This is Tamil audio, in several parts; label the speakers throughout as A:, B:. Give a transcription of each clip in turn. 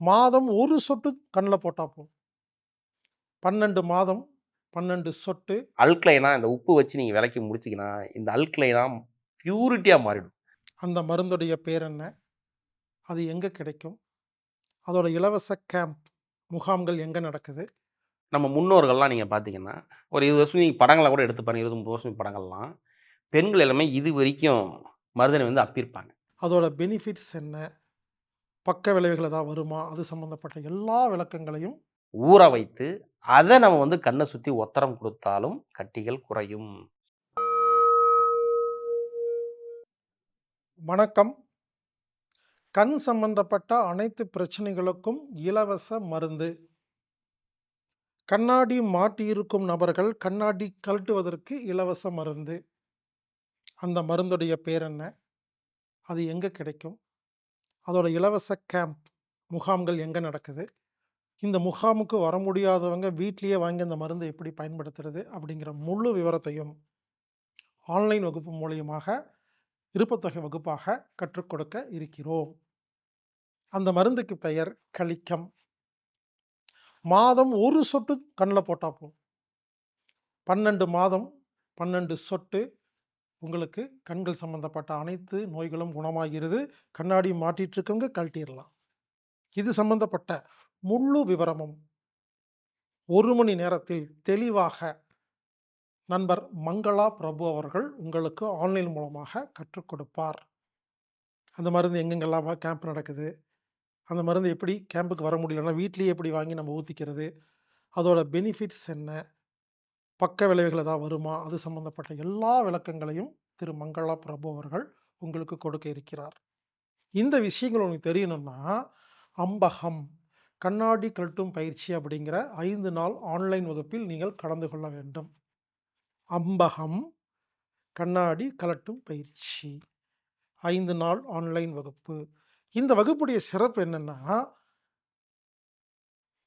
A: மாதம் ஒரு சொட்டு கண்ணில் போட்டால் போதும். பன்னெண்டு மாதம் பன்னெண்டு சொட்டு.
B: அல்க்ளைனா இந்த உப்பு வச்சு நீங்கள் விலைக்கு முடிச்சிங்கன்னா இந்த அல்க்ளைனா பியூரிட்டியாக மாறிடும்.
A: அந்த மருந்துடைய பேர் என்ன? அது எங்கே கிடைக்கும்? அதோட இலவச கேம்ப் முகாம்கள் எங்கே நடக்குது?
B: நம்ம முன்னோர்கள்லாம் நீங்கள் பார்த்தீங்கன்னா ஒரு இருபது வருஷம் நீங்கள் படங்களை கூட எடுத்து பாருங்க. இருபது முப்பது வருஷம் படங்கள்லாம். பெண்கள் எல்லாமே இது வரைக்கும் மருதனை வந்து அப்பியிருப்பாங்க
A: அதோட பெனிஃபிட்ஸ் என்ன? பக்க விளைவுகள் ஏதாவது வருமா? அது சம்மந்தப்பட்ட எல்லா விளக்கங்களையும்
B: ஊற வைத்து அதை நம்ம வந்து கண்ணை சுற்றி ஒத்தரம் கொடுத்தாலும் கட்டிகள் குறையும்.
A: வணக்கம். கண் சம்பந்தப்பட்ட அனைத்து பிரச்சனைகளுக்கும் இலவச மருந்து. கண்ணாடி மாட்டியிருக்கும் நபர்கள் கண்ணாடி கழட்டுவதற்கு இலவச மருந்து. அந்த மருந்துடைய பேர் என்ன? அது எங்கே கிடைக்கும்? அதோட இலவச கேம்ப் முகாம்கள் எங்கே நடக்குது? இந்த முகாமுக்கு வர முடியாதவங்க வீட்லேயே வாங்கி அந்த மருந்தை எப்படி பயன்படுத்துறது? அப்படிங்கிற முழு விவரத்தையும் ஆன்லைன் வகுப்பு மூலியமாக விருப்பத்தொகை வகுப்பாக கற்றுக் கொடுக்க இருக்கிறோம். அந்த மருந்துக்கு பெயர் கலிக்கம். மாதம் ஒரு சொட்டு கண்ணில் போட்டால் போதும். பன்னெண்டு மாதம் பன்னெண்டு சொட்டு உங்களுக்கு கண்கள் சம்பந்தப்பட்ட அனைத்து நோய்களும் குணமாகிறது. கண்ணாடி மாட்டிகிட்ருக்கவங்க கழட்டிடலாம் இது சம்பந்தப்பட்ட முழு விவரமும் ஒரு மணி நேரத்தில் தெளிவாக நண்பர் மங்களா பிரபு அவர்கள் உங்களுக்கு ஆன்லைன் மூலமாக கற்றுக் கொடுப்பார். அந்த மருந்து எங்கெங்கெல்லாம் கேம்ப் நடக்குது? அந்த மருந்து எப்படி கேம்புக்கு வர முடியலன்னா வீட்லேயே எப்படி வாங்கி நம்ம ஊற்றிக்கிறது அதோட பெனிஃபிட்ஸ் என்ன? பக்க விளைவுகள் ஏதாவது வருமா? அது சம்பந்தப்பட்ட எல்லா விளக்கங்களையும் திரு. மங்களா பிரபு அவர்கள் உங்களுக்கு கொடுக்க இருக்கிறார். இந்த விஷயங்கள் உங்களுக்கு தெரியணும்னா அம்பகம் கண்ணாடி கழட்டும் பயிற்சி அப்படிங்கிற ஐந்து நாள் ஆன்லைன் வகுப்பில் நீங்கள் கலந்து கொள்ள வேண்டும். அம்பகம் கண்ணாடி கலட்டும் பயிற்சி ஐந்து நாள் ஆன்லைன் வகுப்பு. இந்த வகுப்புடைய சிறப்பு என்னென்னா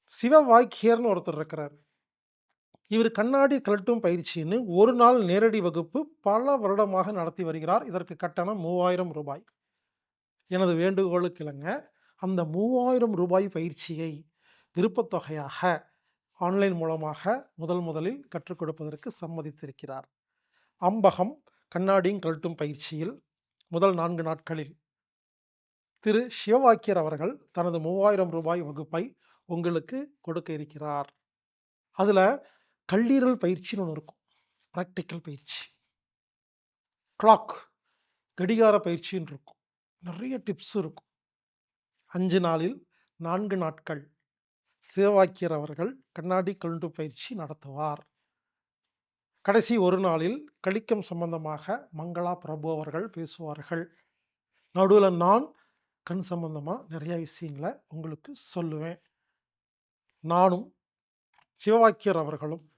A: சிவ சிவவாக்கியர்னு ஒருத்தர் இருக்கிறார். இவர் கண்ணாடி கழட்டும் பயிற்சின்னு ஒரு நாள் நேரடி வகுப்பு பல வருடமாக நடத்தி வருகிறார். இதற்கு கட்டணம் மூவாயிரம் ரூபாய். எனது வேண்டுகோளுக்கு இணங்க அந்த மூவாயிரம் ரூபாய் பயிற்சியை விருப்பத்தொகையாக ஆன்லைன் மூலமாக முதல் முதலில் கற்றுக் கொடுப்பதற்கு சம்மதித்திருக்கிறார். அம்பகம் கண்ணாடியும் கழட்டும் பயிற்சியில் முதல் நான்கு நாட்களில் திரு. சிவவாக்கியர் அவர்கள் தனது மூவாயிரம் ரூபாய் வகுப்பை உங்களுக்கு கொடுக்க இருக்கிறார். அதில் கல்லீரல் பயிற்சின்னு ஒன்று இருக்கும். ப்ராக்டிக்கல் பயிற்சி. கிளாக் கடிகார பயிற்சின்னு இருக்கும். நிறைய டிப்ஸ் இருக்கும். அஞ்சு நாளில் நான்கு நாட்கள். சிவவாக்கியர் அவர்கள் கண்ணாடி கல்ண்டு பயிற்சி நடத்துவார். கடைசி ஒரு நாளில் கழிக்கம் சம்பந்தமாக மங்களா பிரபு அவர்கள் பேசுவார்கள். நடுவில் நான் கண் சம்பந்தமாக நிறைய விஷயங்களை உங்களுக்கு சொல்லுவேன். நானும் சிவவாக்கியர் அவர்களும்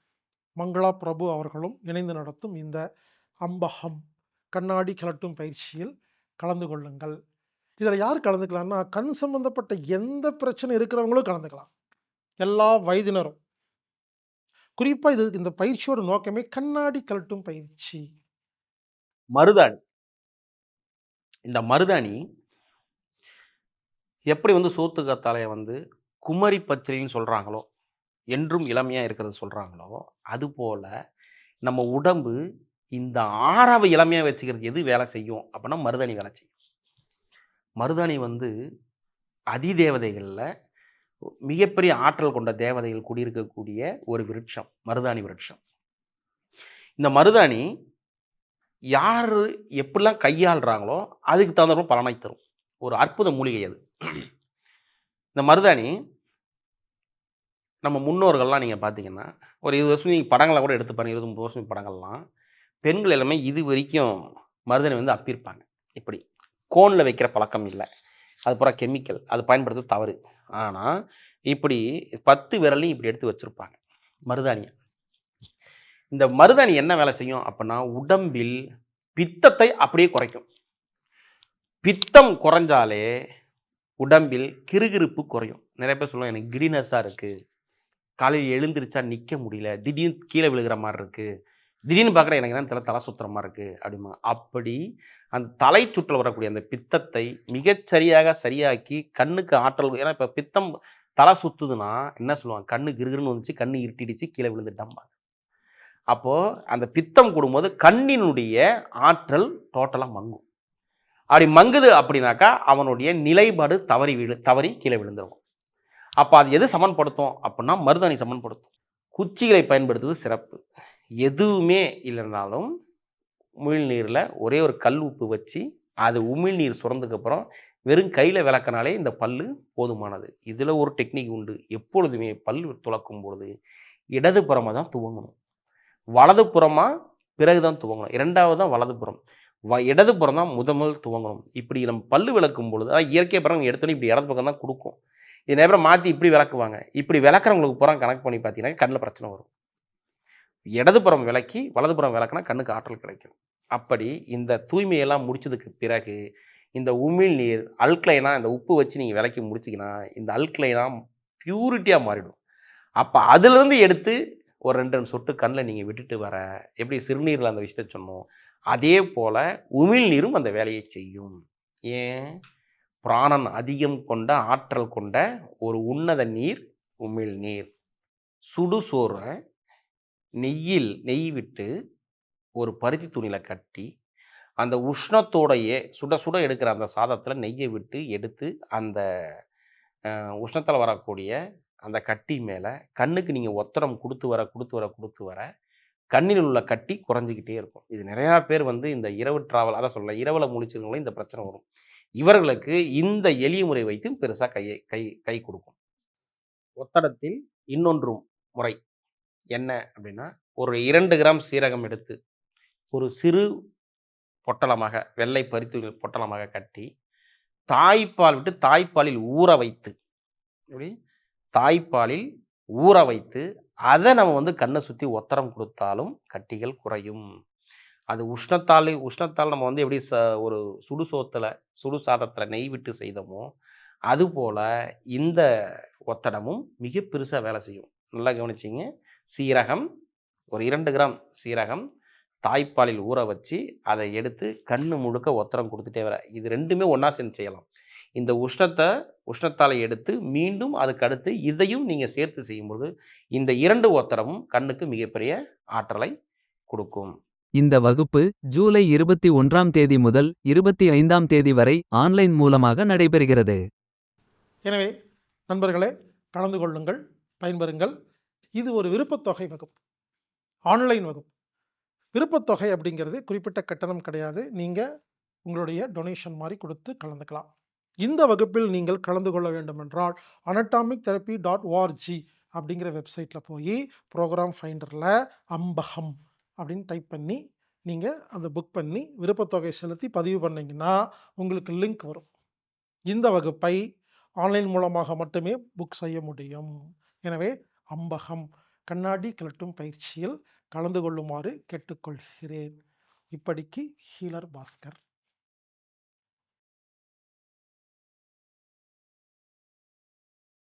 A: மங்களா பிரபு அவர்களும் இணைந்து நடத்தும் இந்த அம்பகம் கண்ணாடி கிளட்டும் பயிற்சியில் கலந்து கொள்ளுங்கள். இதில் யார் கலந்துக்கலாம்னா கண் சம்பந்தப்பட்ட எந்த பிரச்சனை இருக்கிறவங்களும் கலந்துக்கலாம். எல்லா வயதினரும். குறிப்பாக இது இந்த பயிற்சியோட நோக்கமே கண்ணாடி கலட்டும் பயிற்சி.
B: மருதாணி. இந்த மருதாணி எப்படி வந்து சோத்து கத்தாழையை வந்து குமரி பச்சரின்னு சொல்கிறாங்களோ என்றும் இளமையாக இருக்கிறத சொல்கிறாங்களோ அதுபோல் நம்ம உடம்பு இந்த ஆறாவை இளமையாக வச்சுக்கிறது எது வேலை செய்யும் அப்படின்னா மருதாணி வேலை செய்யும். மருதாணி வந்து அதிதேவதைகளில் மிகப்பெரிய ஆற்றல் கொண்ட தேவதைகள் குடியிருக்கக்கூடிய ஒரு விருட்சம் மருதாணி விருட்சம். இந்த மருதாணி யார் எப்படிலாம் கையாளுறாங்களோ அதுக்கு தகுந்த பலனை தரும். ஒரு அற்புத மூலிகை அது. இந்த மருதாணி நம்ம முன்னோர்கள்லாம் நீங்கள் பார்த்தீங்கன்னா ஒரு இருபது வருஷம் நீங்கள் படங்களை கூட எடுத்து பாருங்கள் இருபது முப்பது வருஷம் படங்கள்லாம் பெண்கள் எல்லாமே இது வரைக்கும் மருதாணி வந்து அப்பியிருப்பாங்க இப்படி கோனில் வைக்கிற பழக்கம் இல்லை. அது பூரா கெமிக்கல். அது பயன்படுத்த தவறு. ஆனால் இப்படி பத்து விரலையும் இப்படி எடுத்து வச்சுருப்பாங்க. மருதாணியை. இந்த மருதாணி என்ன வேலை செய்யும் அப்படின்னா உடம்பில் பித்தத்தை அப்படியே குறைக்கும். பித்தம் குறைஞ்சாலே உடம்பில் கிறுகிறுப்பு குறையும். நிறைய பேர் சொல்லுவாங்க எனக்கு கிடினஸாக இருக்குது காலையில் எழுந்திரிச்சா நிற்க முடியல. திடீர்னு கீழே விழுகிற மாதிரி இருக்குது திடீர்னு பார்க்குறேன் எனக்கு என்ன தலை தலை சுற்றுற மாதிரி இருக்குது அப்படிமா அப்படி அந்த தலை சுற்றல் வரக்கூடிய அந்த பித்தத்தை மிகச்சரியாக சரியாக்கி கண்ணுக்கு ஆற்றல் ஏன்னா இப்போ பித்தம் தலை சுற்றுதுன்னா என்ன சொல்லுவாங்க? கண்ணு கிருகிருன்னு வந்துச்சு கண்ணு இருட்டிடுச்சு கீழே விழுந்துட்டம்பாங்க. அப்போது அந்த பித்தம் கூடும்போது கண்ணினுடைய ஆற்றல் டோட்டலாக மங்கும். அப்படி மங்குது அப்படின்னாக்கா அவனுடைய நிலைப்பாடு தவறி விழு தவறி கீழே விழுந்துருவான் அப்போ அது எது சமன்படுத்தும் அப்படின்னா மருதாணி சமன்படுத்தும். குச்சிகளை பயன்படுத்துவது சிறப்பு. எதுவுமே இல்லைனாலும் உமிழ்நீரில் ஒரே ஒரு கல் உப்பு வச்சு அது உமிழ்நீர் சுரந்ததுக்கப்புறம் வெறும் கையில் விளக்கினாலே இந்த பல் போதுமானது. இதில் ஒரு டெக்னிக் உண்டு. எப்பொழுதுமே பல் துளக்கும் பொழுது இடதுபுறமாக தான் துவங்கணும். வலதுபுறமாக பிறகு தான் துவங்கணும். இரண்டாவது தான் வலதுபுறம். வ இடதுபுறம் தான் முத முதல் துவங்கணும். இப்படி நம்ம பல் விளக்கும் பொழுது அதாவது இயற்கை பிறகு எடுத்தோன்னே இப்படி இடது பக்கம் தான் கொடுக்கும். இது நேரம் மாற்றி இப்படி விளக்குவாங்க. இப்படி விளக்குறவங்களுக்கு புறம் கணக்கு பண்ணி பார்த்தீங்கன்னா கண்ணில் பிரச்சனை வரும். இடதுபுறம் விளக்கி வலதுபுறம் விளக்குனா கண்ணுக்கு ஆற்றல் கிடைக்கும். அப்படி இந்த தூய்மையெல்லாம் முடிச்சதுக்கு பிறகு இந்த உமிழ்நீர் அல்க்ளைனாக இந்த உப்பு வச்சு நீங்கள் விளக்கி முடிச்சிங்கன்னா இந்த அல்க்ளைனாக பியூரிட்டியாக மாறிடும். அப்போ அதுலேருந்து எடுத்து ஒரு ரெண்டு ரெண்டு சொட்டு கண்ணில் நீங்கள் விட்டுட்டு வர எப்படி சிறுநீரில் அந்த விஷயத்தை சொன்னோம் அதே போல் உமிழ்நீரும் அந்த வேலையை செய்யும். ஏன்? பிராணன் அதிகம் கொண்ட ஆற்றல் கொண்ட ஒரு உன்னத நீர் உமிழ் நீர். சுடு சுடுசோறை நெய்யில் நெய் விட்டு ஒரு பருத்தி துணியில் கட்டி அந்த உஷ்ணத்தோடையே சுட சுட எடுக்கிற அந்த சாதத்தில் நெய்யை விட்டு எடுத்து அந்த உஷ்ணத்தில் வரக்கூடிய அந்த கட்டி மேலே கண்ணுக்கு நீங்கள் ஒத்தடம் கொடுத்து வர கொடுத்து வர கொடுத்து வர கண்ணில் உள்ள கட்டி குறைஞ்சிக்கிட்டே இருக்கும். இது நிறையா பேர் வந்து இந்த இரவு ட்ராவல் அதான் சொல்லலாம் இரவில் முழிச்சிருக்கவங்களும் இந்த பிரச்சனை வரும். இவர்களுக்கு இந்த எளிய முறை வைத்தும் பெருசாக கையை கை கை கொடுக்கும். ஒத்தடத்தில் இன்னொன்று முறை என்ன அப்படின்னா ஒரு இரண்டு கிராம் சீரகம் எடுத்து ஒரு சிறு பொட்டலமாக வெள்ளை பருத்தி பொட்டலமாக கட்டி தாய்ப்பால் விட்டு தாய்ப்பாலில் ஊற வைத்து எப்படி? தாய்ப்பாலில் ஊற வைத்து அதை நம்ம வந்து கண்ணை சுற்றி ஒத்தரம் கொடுத்தாலும் கட்டிகள் குறையும். அது உஷ்ணத்தால் உஷ்ணத்தால் நம்ம வந்து எப்படி ச ஒரு சுடு சோத்தில் சுடு சாதத்தில் நெய் விட்டு செய்தோமோ அதுபோல் இந்த ஒத்தடமும் மிக பெருசாக வேலை செய்யும். நல்லா கவனிச்சிங்க. சீரகம் ஒரு இரண்டு கிராம் சீரகம் தாய்ப்பாலில் ஊற வச்சு அதை எடுத்து கண்ணு முழுக்க ஒத்தரம் கொடுத்துட்டே வர. இது ரெண்டுமே ஒன்றா சேர்ந்து செய்யலாம். இந்த உஷ்ணத்தை உஷ்ணத்தாலை எடுத்து மீண்டும் அதுக்கு அடுத்து இதையும் நீங்கள் சேர்த்து செய்யும்போது இந்த இரண்டு ஒத்தடமும் கண்ணுக்கு மிகப்பெரிய ஆற்றலை கொடுக்கும்.
C: இந்த வகுப்பு ஜூலை இருபத்தி ஒன்றாம் தேதி முதல் இருபத்தி ஐந்தாம் தேதி வரை ஆன்லைன் மூலமாக நடைபெறுகிறது.
A: எனவே நண்பர்களே கலந்து கொள்ளுங்கள் பயன்பெறுங்கள். இது ஒரு விருப்பத்தொகை வகுப்பு. ஆன்லைன் வகுப்பு. விருப்பத்தொகை அப்படிங்கிறது குறிப்பிட்ட கட்டணம் கிடையாது. நீங்கள் உங்களுடைய டொனேஷன் மாதிரி கொடுத்து கலந்துக்கலாம். இந்த வகுப்பில் நீங்கள் கலந்து கொள்ள வேண்டுமென்றால் அனட்டாமிக் தெரப்பி டாட் ஓஆர்ஜி அப்படிங்கிற வெப்சைட்டில் போய் ப்ரோக்ராம் ஃபைண்டரில் அம்பகம் அப்படின்னு டைப் பண்ணி நீங்கள் அதை புக் பண்ணி விருப்பத்தொகை செலுத்தி பதிவு பண்ணிங்கன்னா உங்களுக்கு லிங்க் வரும். இந்த வகுப்பை ஆன்லைன் மூலமாக மட்டுமே புக் செய்ய முடியும். எனவே அம்பகம் கண்ணாடி கிளட்டும் பயிற்சியில் கலந்து கொள்ளுமாறு கேட்டுக்கொள்கிறேன். இப்படிக்கு ஹீலர் பாஸ்கர்.